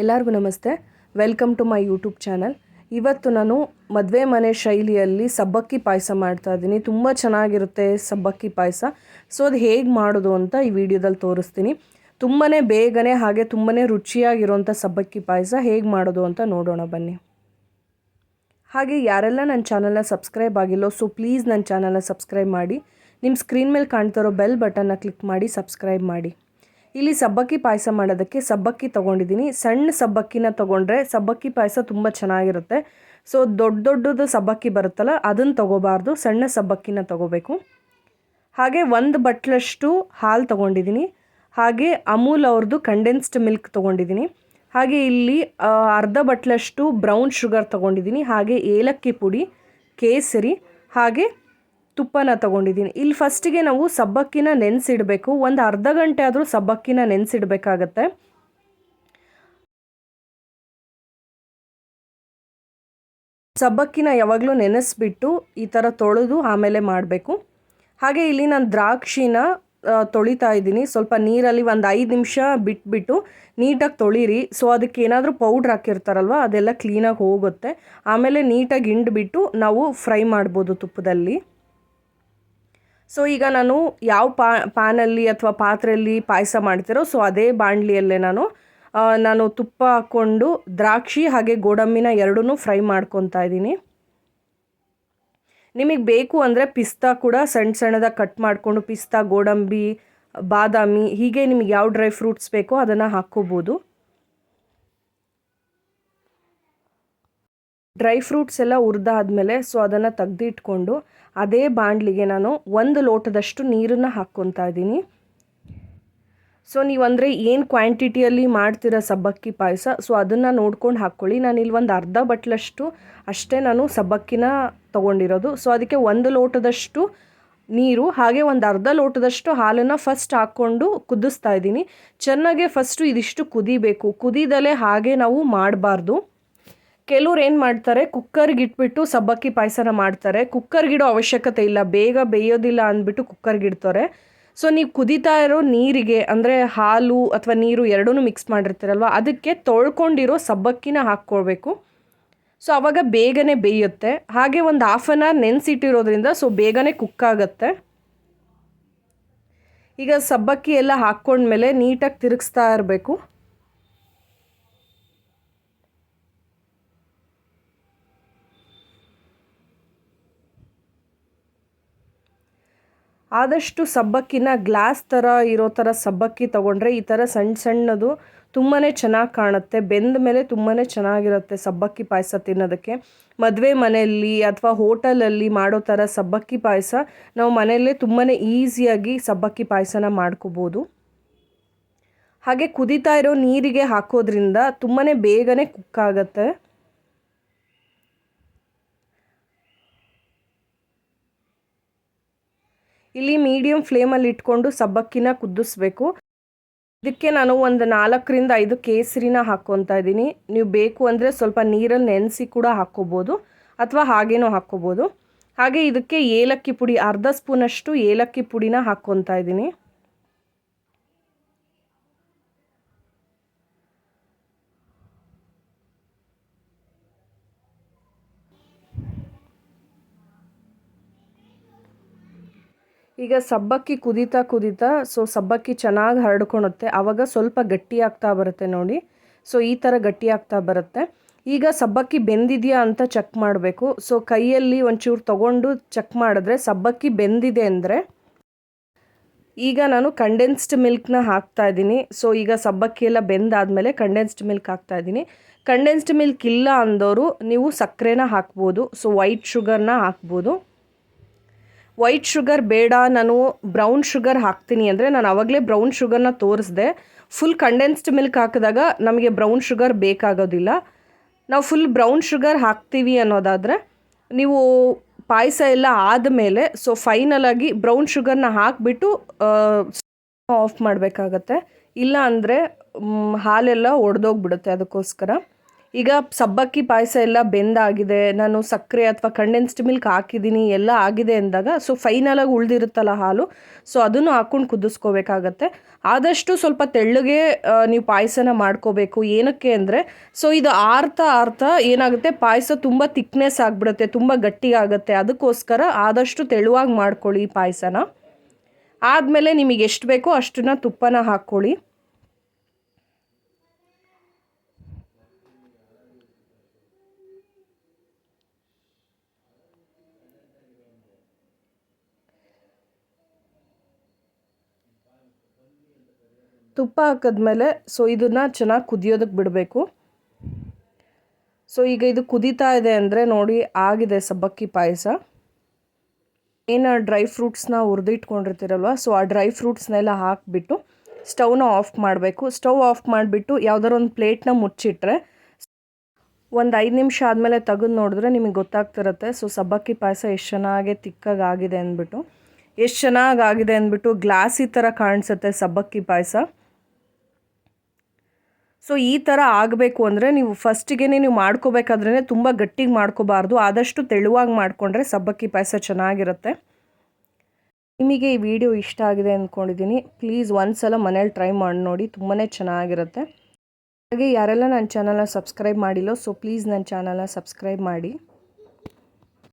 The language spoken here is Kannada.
ಎಲ್ಲರಿಗೂ ನಮಸ್ತೆ. Welcome to my YouTube channel ಇವತ್ತು ನಾನು ಮದುವೆ ಮನೆ ಶೈಲಿಯಲ್ಲಿ ಸಬ್ಬಕ್ಕಿ ಪಾಯಸ ಮಾಡ್ತಾ ಇದ್ದೀನಿ. ತುಂಬ ಚೆನ್ನಾಗಿರುತ್ತೆ ಸಬ್ಬಕ್ಕಿ ಪಾಯಸ. ಸೊ ಅದು ಹೇಗೆ ಮಾಡೋದು ಅಂತ ಈ ವಿಡಿಯೋದಲ್ಲಿ ತೋರಿಸ್ತೀನಿ. ತುಂಬಾ ಬೇಗನೆ ಹಾಗೆ ತುಂಬಾ ರುಚಿಯಾಗಿರೋಂಥ ಸಬ್ಬಕ್ಕಿ ಪಾಯಸ ಹೇಗೆ ಮಾಡೋದು ಅಂತ ನೋಡೋಣ ಬನ್ನಿ. ಹಾಗೆ ಯಾರೆಲ್ಲ ನನ್ನ ಚಾನಲ್ನ ಸಬ್ಸ್ಕ್ರೈಬ್ ಆಗಿಲ್ಲೋ ಸೊ ಪ್ಲೀಸ್ ನನ್ನ ಚಾನಲ್ನ ಸಬ್ಸ್ಕ್ರೈಬ್ ಮಾಡಿ. ನಿಮ್ಮ ಸ್ಕ್ರೀನ್ ಮೇಲೆ ಕಾಣ್ತಿರೋ ಬೆಲ್ ಬಟನ್ನ ಕ್ಲಿಕ್ ಮಾಡಿ ಸಬ್ಸ್ಕ್ರೈಬ್ ಮಾಡಿ. ಇಲ್ಲಿ ಸಬ್ಬಕ್ಕಿ ಪಾಯಸ ಮಾಡೋದಕ್ಕೆ ಸಬ್ಬಕ್ಕಿ ತೊಗೊಂಡಿದ್ದೀನಿ. ಸಣ್ಣ ಸಬ್ಬಕ್ಕಿನ ತೊಗೊಂಡ್ರೆ ಸಬ್ಬಕ್ಕಿ ಪಾಯಸ ತುಂಬ ಚೆನ್ನಾಗಿರುತ್ತೆ. ಸೊ ದೊಡ್ಡ ದೊಡ್ಡದು ಸಬ್ಬಕ್ಕಿ ಬರುತ್ತಲ್ಲ, ಅದನ್ನು ತೊಗೋಬಾರ್ದು. ಸಣ್ಣ ಸಬ್ಬಕ್ಕಿನ ತೊಗೋಬೇಕು. ಹಾಗೆ ಒಂದು ಬಟ್ಲಷ್ಟು ಹಾಲು ತೊಗೊಂಡಿದ್ದೀನಿ. ಹಾಗೆ ಅಮೂಲ್ ಅವ್ರದ್ದು ಕಂಡೆನ್ಸ್ಡ್ ಮಿಲ್ಕ್ ತೊಗೊಂಡಿದ್ದೀನಿ. ಹಾಗೆ ಇಲ್ಲಿ ಅರ್ಧ ಬಟ್ಲಷ್ಟು ಬ್ರೌನ್ ಶುಗರ್ ತೊಗೊಂಡಿದ್ದೀನಿ. ಹಾಗೆ ಏಲಕ್ಕಿ ಪುಡಿ, ಕೇಸರಿ, ಹಾಗೆ ತುಪ್ಪನ ತಗೊಂಡಿದ್ದೀನಿ. ಇಲ್ಲಿ ಫಸ್ಟಿಗೆ ನಾವು ಸಬ್ಬಕ್ಕಿನ ನೆನೆಸಿಡಬೇಕು. ಒಂದು ಅರ್ಧ ಗಂಟೆ ಆದರೂ ಸಬ್ಬಕ್ಕಿನ ನೆನೆಸಿಡಬೇಕಾಗತ್ತೆ. ಸಬ್ಬಕ್ಕಿನ ಯಾವಾಗಲೂ ನೆನೆಸ್ಬಿಟ್ಟು ಈ ಥರ ತೊಳೆದು ಆಮೇಲೆ ಮಾಡಬೇಕು. ಹಾಗೆ ಇಲ್ಲಿ ನಾನು ದ್ರಾಕ್ಷಿನ ತೊಳಿತಾ ಇದ್ದೀನಿ. ಸ್ವಲ್ಪ ನೀರಲ್ಲಿ ಒಂದು ಐದು ನಿಮಿಷ ಬಿಟ್ಬಿಟ್ಟು ನೀಟಾಗಿ ತೊಳೀರಿ. ಸೊ ಅದಕ್ಕೆ ಏನಾದರೂ ಪೌಡ್ರ್ ಹಾಕಿರ್ತಾರಲ್ವ, ಅದೆಲ್ಲ ಕ್ಲೀನಾಗಿ ಹೋಗುತ್ತೆ. ಆಮೇಲೆ ನೀಟಾಗಿ ಹಿಂಡ್ಬಿಟ್ಟು ನಾವು ಫ್ರೈ ಮಾಡ್ಬೋದು ತುಪ್ಪದಲ್ಲಿ. ಸೊ ಈಗ ನಾನು ಯಾವ ಪಾ ಪ್ಯಾನಲ್ಲಿ ಅಥವಾ ಪಾತ್ರೆಯಲ್ಲಿ ಪಾಯಸ ಮಾಡ್ತಿರೋ ಸೊ ಅದೇ ಬಾಣಲಿಯಲ್ಲೇ ನಾನು ನಾನು ತುಪ್ಪ ಹಾಕ್ಕೊಂಡು ದ್ರಾಕ್ಷಿ ಹಾಗೆ ಗೋಡಂಬಿನ ಎರಡೂ ಫ್ರೈ ಮಾಡ್ಕೊತಾ ಇದ್ದೀನಿ. ನಿಮಗೆ ಬೇಕು ಅಂದರೆ ಪಿಸ್ತಾ ಕೂಡ ಸಣ್ಣ ಸಣ್ಣದಾಗಿ ಕಟ್ ಮಾಡಿಕೊಂಡು ಪಿಸ್ತಾ, ಗೋಡಂಬಿ, ಬಾದಾಮಿ ಹೀಗೆ ನಿಮಗೆ ಯಾವ ಡ್ರೈ ಫ್ರೂಟ್ಸ್ ಬೇಕೋ ಅದನ್ನು ಹಾಕ್ಕೋಬೋದು. ಡ್ರೈ ಫ್ರೂಟ್ಸ್ ಎಲ್ಲ ಹುರಿದಾದ್ಮೇಲೆ ಸೊ ಅದನ್ನು ತೆಗ್ದಿಟ್ಕೊಂಡು ಅದೇ ಬಾಣಲಿಗೆ ನಾನು ಒಂದು ಲೋಟದಷ್ಟು ನೀರನ್ನು ಹಾಕ್ಕೊತಾ ಇದ್ದೀನಿ. ಸೊ ನೀವು ಅಂದರೆ ಏನು ಕ್ವಾಂಟಿಟಿಯಲ್ಲಿ ಮಾಡ್ತೀರ ಸಬ್ಬಕ್ಕಿ ಪಾಯಸ? ಸೊ ಅದನ್ನು ನೋಡ್ಕೊಂಡು ಹಾಕ್ಕೊಳ್ಳಿ ನಾನು ಇಲ್ಲಿ ಒಂದು ಅರ್ಧ ಬಟ್ಲಷ್ಟು ಅಷ್ಟೇ ನಾನು ಸಬ್ಬಕ್ಕಿನ ತೊಗೊಂಡಿರೋದು. ಸೊ ಅದಕ್ಕೆ ಒಂದು ಲೋಟದಷ್ಟು ನೀರು, ಹಾಗೆ ಒಂದು ಅರ್ಧ ಲೋಟದಷ್ಟು ಹಾಲನ್ನು ಫಸ್ಟ್ ಹಾಕ್ಕೊಂಡು ಕುದಿಸ್ತಾ ಇದ್ದೀನಿ. ಚೆನ್ನಾಗೆ ಫಸ್ಟು ಇದಿಷ್ಟು ಕುದಿಬೇಕು. ಕುದಿದಲೇ ಹಾಗೆ ನಾವು ಮಾಡಬಾರ್ದು. ಕೆಲವ್ರು ಏನು ಮಾಡ್ತಾರೆ, ಕುಕ್ಕರ್ಗೆ ಇಟ್ಬಿಟ್ಟು ಸಬ್ಬಕ್ಕಿ ಪಾಯಸನ ಮಾಡ್ತಾರೆ. ಕುಕ್ಕರ್ಗಿಡೋ ಅವಶ್ಯಕತೆ ಇಲ್ಲ, ಬೇಗ ಬೇಯೋದಿಲ್ಲ ಅಂದ್ಬಿಟ್ಟು ಕುಕ್ಕರ್ಗೆ ಇಡ್ತಾರೆ. ಸೊ, ನೀವು ಕುದೀತಾ ಇರೋ ನೀರಿಗೆ, ಅಂದರೆ ಹಾಲು ಅಥವಾ ನೀರು ಎರಡೂ ಮಿಕ್ಸ್ ಮಾಡಿರ್ತೀರಲ್ವ, ಅದಕ್ಕೆ ತೊಳ್ಕೊಂಡಿರೋ ಸಬ್ಬಕ್ಕಿನ ಹಾಕ್ಕೊಳ್ಬೇಕು. ಸೊ ಆವಾಗ ಬೇಗನೆ ಬೇಯುತ್ತೆ. ಹಾಗೆ ಒಂದು ಹಾಫ್ ಆನ್ ಅವರ್ ನೆನೆಸಿಟ್ಟಿರೋದ್ರಿಂದ ಸೊ, ಬೇಗನೆ ಕುಕ್ ಆಗುತ್ತೆ. ಈಗ ಸಬ್ಬಕ್ಕಿ ಎಲ್ಲ ಹಾಕ್ಕೊಂಡ್ಮೇಲೆ ನೀಟಾಗಿ ತಿರುಗಿಸ್ತಾ ಇರಬೇಕು. ಆದಷ್ಟು ಸಬ್ಬಕ್ಕಿನ ಗ್ಲಾಸ್ ಥರ ಇರೋ ಥರ ಸಬ್ಬಕ್ಕಿ ತೊಗೊಂಡ್ರೆ ಈ ಥರ ಸಣ್ಣ ಸಣ್ಣದು ತುಂಬಾ ಚೆನ್ನಾಗಿ ಕಾಣುತ್ತೆ. ಬೆಂದ ಮೇಲೆ ತುಂಬಾ ಚೆನ್ನಾಗಿರುತ್ತೆ ಸಬ್ಬಕ್ಕಿ ಪಾಯಸ ತಿನ್ನೋದಕ್ಕೆ. ಮದುವೆ ಮನೆಯಲ್ಲಿ ಅಥವಾ ಹೋಟೆಲಲ್ಲಿ ಮಾಡೋ ಥರ ಸಬ್ಬಕ್ಕಿ ಪಾಯಸ ನಾವು ಮನೆಯಲ್ಲೇ ತುಂಬಾ ಈಸಿಯಾಗಿ ಸಬ್ಬಕ್ಕಿ ಪಾಯಸನ ಮಾಡ್ಕೋಬೋದು. ಹಾಗೆ ಕುದಿತಾ ಇರೋ ನೀರಿಗೆ ಹಾಕೋದ್ರಿಂದ ತುಂಬಾ ಬೇಗನೆ ಕುಕ್ ಇಲ್ಲಿ ಮೀಡಿಯಮ್ ಫ್ಲೇಮಲ್ಲಿ ಇಟ್ಕೊಂಡು ಸಬ್ಬಕ್ಕಿನ ಕುದಿಸ್ಬೇಕು ಇದಕ್ಕೆ ನಾನು ಒಂದು ನಾಲ್ಕರಿಂದ ಐದು ಕೇಸರಿನ ಹಾಕ್ಕೊತಾ ಇದ್ದೀನಿ. ನೀವು ಬೇಕು ಅಂದರೆ ಸ್ವಲ್ಪ ನೀರಲ್ಲಿ ನೆನೆಸಿ ಕೂಡ ಹಾಕ್ಕೋಬೋದು ಅಥವಾ ಹಾಗೇನೂ ಹಾಕ್ಕೋಬೋದು. ಹಾಗೆ ಇದಕ್ಕೆ ಏಲಕ್ಕಿ ಪುಡಿ, ಅರ್ಧ ಸ್ಪೂನಷ್ಟು ಏಲಕ್ಕಿ ಪುಡಿನ ಹಾಕ್ಕೊತಾ ಇದ್ದೀನಿ. ಈಗ ಸಬ್ಬಕ್ಕಿ ಕುದೀತಾ ಕುದೀತಾ ಸೊ ಸಬ್ಬಕ್ಕಿ ಚೆನ್ನಾಗಿ ಹರಡ್ಕೊಳುತ್ತೆ ಆವಾಗ ಸ್ವಲ್ಪ ಗಟ್ಟಿ ಆಗ್ತಾ ಬರುತ್ತೆ ನೋಡಿ. ಸೊ ಈ ಥರ ಗಟ್ಟಿ ಆಗ್ತಾ ಬರುತ್ತೆ. ಈಗ ಸಬ್ಬಕ್ಕಿ ಬೆಂದಿದೆಯಾ ಅಂತ ಚೆಕ್ ಮಾಡಬೇಕು. ಸೊ ಕೈಯಲ್ಲಿ ಒಂಚೂರು ತಗೊಂಡು ಚೆಕ್ ಮಾಡಿದ್ರೆ ಸಬ್ಬಕ್ಕಿ ಬೆಂದಿದೆ ಅಂದರೆ, ಈಗ ನಾನು ಕಂಡೆನ್ಸ್ಡ್ ಮಿಲ್ಕ್ನ ಹಾಕ್ತಾ ಇದ್ದೀನಿ. ಸೊ ಈಗ ಸಬ್ಬಕ್ಕಿ ಎಲ್ಲ ಬೆಂದಾದಮೇಲೆ ಕಂಡೆನ್ಸ್ಡ್ ಮಿಲ್ಕ್ ಹಾಕ್ತಾ ಇದ್ದೀನಿ. ಕಂಡೆನ್ಸ್ಡ್ ಮಿಲ್ಕ್ ಇಲ್ಲ ಅಂದವರು ನೀವು ಸಕ್ಕರೆನ ಹಾಕ್ಬೋದು. ಸೊ ವೈಟ್ ಶುಗರ್ನ ಹಾಕ್ಬೋದು. ವೈಟ್ ಶುಗರ್ ಬೇಡ, ನಾನು ಬ್ರೌನ್ ಶುಗರ್ ಹಾಕ್ತೀನಿ ಅಂದರೆ ನಾನು ಆವಾಗಲೇ ಬ್ರೌನ್ ಶುಗರ್ನ ತೋರಿಸ್ದೆ. ಫುಲ್ ಕಂಡೆನ್ಸ್ಡ್ ಮಿಲ್ಕ್ ಹಾಕಿದಾಗ ನಮಗೆ ಬ್ರೌನ್ ಶುಗರ್ ಬೇಕಾಗೋದಿಲ್ಲ. ನಾವು ಫುಲ್ ಬ್ರೌನ್ ಶುಗರ್ ಹಾಕ್ತೀವಿ ಅನ್ನೋದಾದರೆ ನೀವು ಪಾಯಸ ಎಲ್ಲ ಆದಮೇಲೆ ಸೊ ಫೈನಲಾಗಿ ಬ್ರೌನ್ ಶುಗರ್ನ ಹಾಕಿಬಿಟ್ಟು ಆಫ್ ಮಾಡಬೇಕಾಗತ್ತೆ. ಇಲ್ಲ ಅಂದರೆ ಹಾಲೆಲ್ಲ ಒಡೆದೋಗ್ಬಿಡುತ್ತೆ ಅದಕ್ಕೋಸ್ಕರ. ಈಗ ಸಬ್ಬಕ್ಕಿ ಪಾಯಸ ಎಲ್ಲ ಬೆಂದಾಗಿದೆ, ನಾನು ಸಕ್ಕರೆ ಅಥವಾ ಕಂಡೆನ್ಸ್ಡ್ ಮಿಲ್ಕ್ ಹಾಕಿದ್ದೀನಿ, ಎಲ್ಲ ಆಗಿದೆ ಅಂದಾಗ ಸೊ ಫೈನಲಾಗಿ ಉಳಿದಿರುತ್ತಲ್ಲ ಹಾಲು ಸೊ ಅದನ್ನು ಹಾಕ್ಕೊಂಡು ಕುದಿಸ್ಕೋಬೇಕಾಗತ್ತೆ. ಆದಷ್ಟು ಸ್ವಲ್ಪ ತೆಳ್ಳಗೆ ನೀವು ಪಾಯಸನ ಮಾಡ್ಕೋಬೇಕು. ಏನಕ್ಕೆ ಅಂದರೆ ಸೊ ಇದು ಆರ್ತಾ ಆರ್ತಾ ಏನಾಗುತ್ತೆ, ಪಾಯಸ ತುಂಬ ತಿಕ್ನೆಸ್ ಆಗಿಬಿಡುತ್ತೆ, ತುಂಬ ಗಟ್ಟಿಯಾಗುತ್ತೆ ಅದಕ್ಕೋಸ್ಕರ ಆದಷ್ಟು ತೆಳುವಾಗಿ ಮಾಡ್ಕೊಳ್ಳಿ ಪಾಯಸನ. ಆದಮೇಲೆ ನಿಮಗೆ ಎಷ್ಟು ಬೇಕೋ ಅಷ್ಟನ್ನ ತುಪ್ಪನ ಹಾಕ್ಕೊಳ್ಳಿ. ತುಪ್ಪ ಹಾಕಿದ್ಮೇಲೆ ಸೊ ಇದನ್ನು ಚೆನ್ನಾಗಿ ಕುದಿಯೋದಕ್ಕೆ ಬಿಡಬೇಕು. ಸೊ ಈಗ ಇದು ಕುದೀತಾ ಇದೆ ಅಂದರೆ ನೋಡಿ ಆಗಿದೆ ಸಬ್ಬಕ್ಕಿ ಪಾಯಸ. ಏನು ಡ್ರೈ ಫ್ರೂಟ್ಸ್ನ ಹುರಿದಿಟ್ಕೊಂಡಿರ್ತೀರಲ್ವ, ಸೊ ಆ ಡ್ರೈ ಫ್ರೂಟ್ಸ್ನೆಲ್ಲ ಹಾಕಿಬಿಟ್ಟು ಸ್ಟವ್ನ ಆಫ್ ಮಾಡಬೇಕು. ಸ್ಟವ್ ಆಫ್ ಮಾಡಿಬಿಟ್ಟು ಯಾವ್ದಾರು ಒಂದು ಪ್ಲೇಟ್ನ ಮುಚ್ಚಿಟ್ರೆ ಒಂದು ಐದು ನಿಮಿಷ ಆದಮೇಲೆ ತೆಗೆದು ನೋಡಿದ್ರೆ ನಿಮಗೆ ಗೊತ್ತಾಗ್ತಿರುತ್ತೆ. ಸೊ ಸಬ್ಬಕ್ಕಿ ಪಾಯಸ ಎಷ್ಟು ಚೆನ್ನಾಗಿ ತಿಕ್ಕಾಗಿ ಆಗಿದೆ ಅಂದ್ಬಿಟ್ಟು, ಎಷ್ಟು ಚೆನ್ನಾಗಿ ಆಗಿದೆ ಅಂದ್ಬಿಟ್ಟು ಗ್ಲಾಸಿ ಥರ ಕಾಣಿಸುತ್ತೆ ಸಬ್ಬಕ್ಕಿ ಪಾಯಸ. ಸೊ ಈ ಥರ ಆಗಬೇಕು ಅಂದರೆ ನೀವು ಫಸ್ಟಿಗೆ ನೀವು ಮಾಡ್ಕೋಬೇಕಾದ್ರೇ ತುಂಬ ಗಟ್ಟಿಗೆ ಮಾಡ್ಕೋಬಾರ್ದು. ಆದಷ್ಟು ತೆಳುವಾಗಿ ಮಾಡಿಕೊಂಡ್ರೆ ಸಬ್ಬಕ್ಕಿ ಪಾಯಸ ಚೆನ್ನಾಗಿರುತ್ತೆ. ನಿಮಗೆ ಈ ವಿಡಿಯೋ ಇಷ್ಟ ಆಗಿದೆ ಅಂದ್ಕೊಂಡಿದ್ದೀನಿ ಪ್ಲೀಸ್ ಒಂದ್ಸಲ ಮನೇಲಿ ಟ್ರೈ ಮಾಡಿ ನೋಡಿ. ತುಂಬಾ ಚೆನ್ನಾಗಿರುತ್ತೆ. ಹಾಗೆ ಯಾರೆಲ್ಲ ನನ್ನ ಚಾನಲ್ನ ಸಬ್ಸ್ಕ್ರೈಬ್ ಮಾಡಿಲ್ಲೋ ಸೊ ಪ್ಲೀಸ್ ನನ್ನ ಚಾನಲ್ನ ಸಬ್ಸ್ಕ್ರೈಬ್ ಮಾಡಿ.